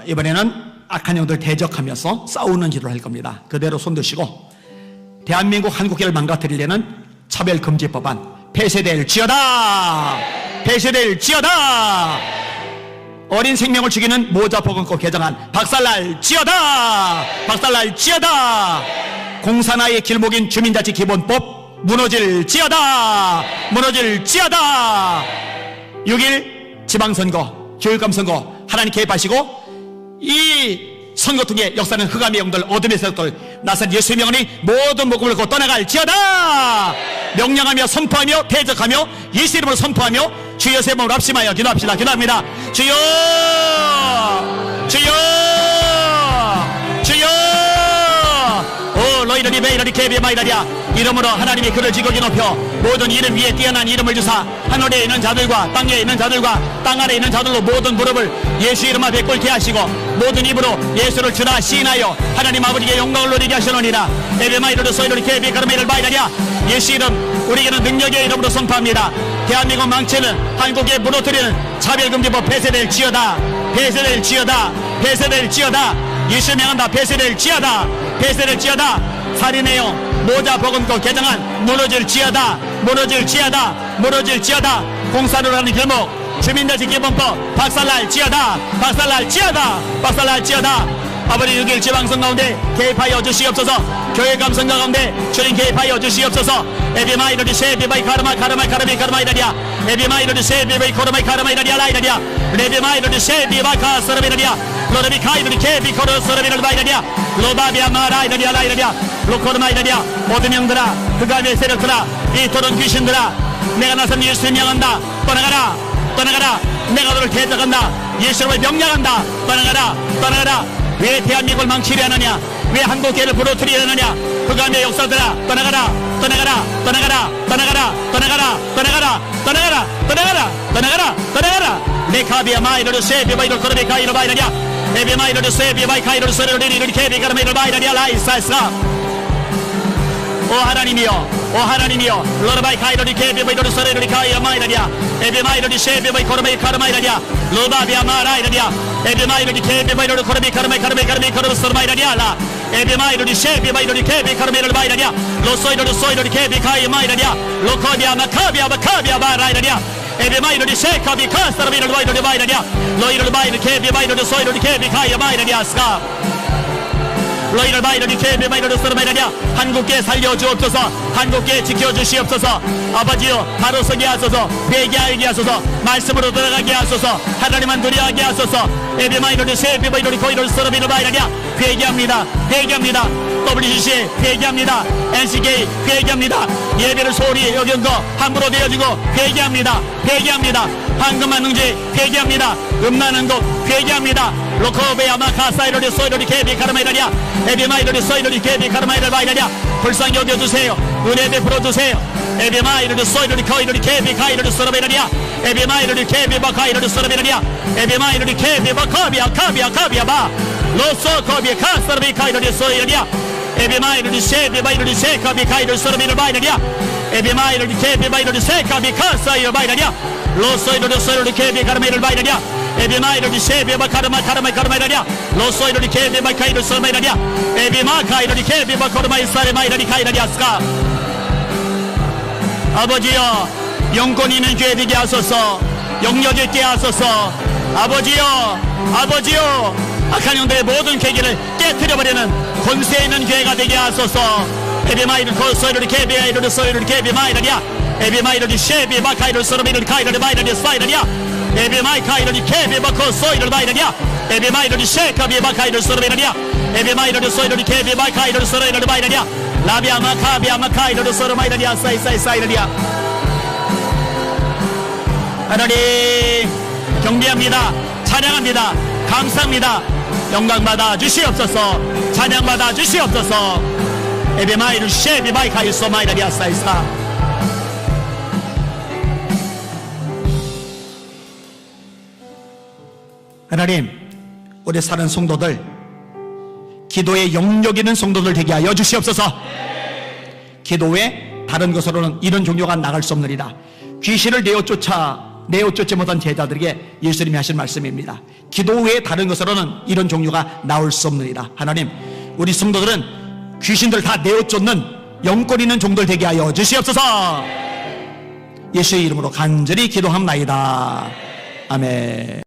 어, 이번에는 악한 영들 대적하면서 싸우는 기도를 할 겁니다. 그대로 손 드시고 대한민국 한국계를 망가뜨리려는 차별금지법안 폐쇄될 지어다! 폐쇄될 지어다! 어린 생명을 죽이는 모자 버금고 개정안 박살날 지어다! 박살날 지어다! 공산화의 길목인 주민자치 기본법 무너질 지어다! 무너질 지어다! 6일 지방선거 교육감 선거 하나님 개입하시고 이 선거 통해 역사는 흑암의 영들 어둠의 세력들 나선 예수의 명언이 모든 목을 걸고 떠나갈 지어다. 명령하며 선포하며 대적하며 예수 이름으로 선포하며 주여 세 몸을 합심하여 기도합시다. 기도합니다. 주여 메이러리 케비마이다리야. 이름으로 하나님이 그를 지극히 높여 모든 이름 위에 뛰어난 이름을 주사 하늘에 있는 자들과 땅에 있는 자들과 땅 아래 있는 자들로 모든 무릎을 예수 이름 앞에 꿇게 하시고 모든 입으로 예수를 주라 시인하여 하나님 아버지께 영광을 누리게 하시노니라. 에베마이르도 소이르리 케비 가르메를 바이다리야. 예수 이름 우리에게는 능력의 이름으로 선포합니다. 대한민국 망치는 한국에 무너뜨리는 차별금지법 폐쇄될 지어다. 폐쇄될 지어다. 폐쇄될 지어다. 예수 명한다 폐쇄될 지어다. 폐쇄될 지어다 살인해요. 모자 버금고 개정안 무너질 지어다 무너질 지어다 무너질 지어다. 공사를 하는 길목 주민자치 기본법 박살날 지어다 박살날 지어다 박살날 지어다. 아버지 6일 지방선 가운데 개입하여 주시옵소서. 교회 감성 가운데 주님 개입하여 주시옵소서. 에비마 이르디 셰비바이 카르마 카르마 카르비 카르마 이라디아 에비마 이르디 셰비바이 코르마이 카르마 이라디아 라 이라디아 레비마 이르디 셰비바 카스르비 이라디아 로르비 카이르디 케비 코르 스르비 이라디아 로바비아 마라 이라디아 라 이라디아 로코르마 이라디아 모든 영들아 그감의 세력들아 이 도른 귀신들아 내가 나선 예수를 명한다. 떠나가라 떠나가라. 내가 너를 대적한다. 예수를 명령한다. 떠나가라 떠나가라. 왜 대한민국을 망치려 하느냐? 왜 한국계를 부러뜨리려 하느냐? 그감의 역사들아 떠나가라 떠나가라 떠나가라 떠나가라 떠나가라 떠나가라 떠나가라 떠나가라 떠나가라 떠나가라. 레카비아 마이르르 세비바이르 코르비 카이르 바이르냐? 에비 마이르르 세비바 이 카이르 소르르 리르 케비가르 마이르 바이르냐? 라이사스라 오 하나님이여 오 하나님이여 로르바이 카이로리 케비바이로리 소레로리 카이라 마이라디아 에비마이로리 셰비바이 코르바이 카르마이라디아 로바비아 마라이라디아 에비마이로리 케비바이로 お하나님이여오하나님이여로르바이카이로리케비브이도르소레르리카이야마이라디아에비마이로리셰비브이코르메이카르마이라디아로바비아마라이라디아에비마이로리케비브이도ロソイロルソイロリケビカイマイラロコビアマカビアマカビアバライラリアエビマイロリシェカビカスタロイロリバイラリロイロルバイロケビマイロルソイロリケビカイマイラ 너희를 바이러니 케베 바이러니 서르바이러냐? 한국계 살려주옵소서. 한국계 지켜주시옵소서. 아버지여 바로 서게 하소서. 회개하게 하소서. 말씀으로 들어가게 하소서. 하나님만 두려워하게 하소서. 에베 마이러니 세베바이러니 코이러니 서르비르 바이러냐? 회개합니다. 회개합니다. WCC 회개합니다. NCK 회개합니다. 예배를 소홀히 여긴 거 함부로 되어지고 회개합니다. 회개합니다. 황금 만 능지 회개합니다. 음란한 것 회개합니다. 로코베야 마카사이로리 소이로리 케비 카르마이라냐 에비마이로리 소이로리 케비 카르마이를 바이라냐? 불쌍히 여겨주세요. 은혜 베풀어 주세요. 에비마이로리 소이로리 코이로리 케비 카이로리 소르베라냐? 에비마이로리 케비 바카이로리 소르베라냐? 에비마이로리 케비 바카비아 카비아 카비아 바 로소 코비 카스르비 카이로리 소이라냐? 에비마이로리 세비 바이로리 세카비 카이로리 소르비를 바이라냐? 에비마이로리 케비 바이로리 세카비 카사이로 바이라냐? 로소이로리 소이로리 케비 카르마이를 바이라냐 에비마이로리 세비바 카르마 카르마 카르마 이라냐? 로소이로리 케비바 카이로 소마이라냐? 에비마 카이로리 케비바 코르마 이 사레마 이라니 카 이라냐 스카 아버지여 영권 있는 죄 되게 하소서. 영역 있게 하소서. 아버지여 아버지여 악한 영들의 모든 계기를 깨뜨려버리는 권세 있는 교회가 되게 하소서. 에비마이를 소이로리 케비아이로리 소이로리 케비마이라냐? 에비마이로리 셰비바 카이로 소르미를 카이로리 마이라니 사이라냐 에비마이 카이로니 케비바코 소이를 바이라냐 에비마이로니 셰카비 바 카이로 소르미라냐 에비마이로니 소이로니 케비바 카이로 소르미를 바이라냐 라비아 마 카비아 마 카이로 소르마이라냐 사이사이 사이라냐 하나님 경배합니다. 찬양합니다. 감사합니다. 영광 받아 주시옵소서. 찬양 받아 주시옵소서. 에비마이루 셰비바이 카이로 소마이라냐 사이사 하나님, 우리 사는 성도들, 기도에 영역 있는 성도들 되게 하여 주시옵소서. 기도 외 다른 것으로는 이런 종교가 나갈 수 없느니라. 귀신을 내어 쫓아 내어 쫓지 못한 제자들에게 예수님이 하신 말씀입니다. 기도 외에 다른 것으로는 이런 종류가 나올 수 없느니라. 하나님, 우리 성도들은 귀신들 다 내어 쫓는 영권 있는 종들 되게 하여 주시옵소서. 예수의 이름으로 간절히 기도합나이다. 아멘.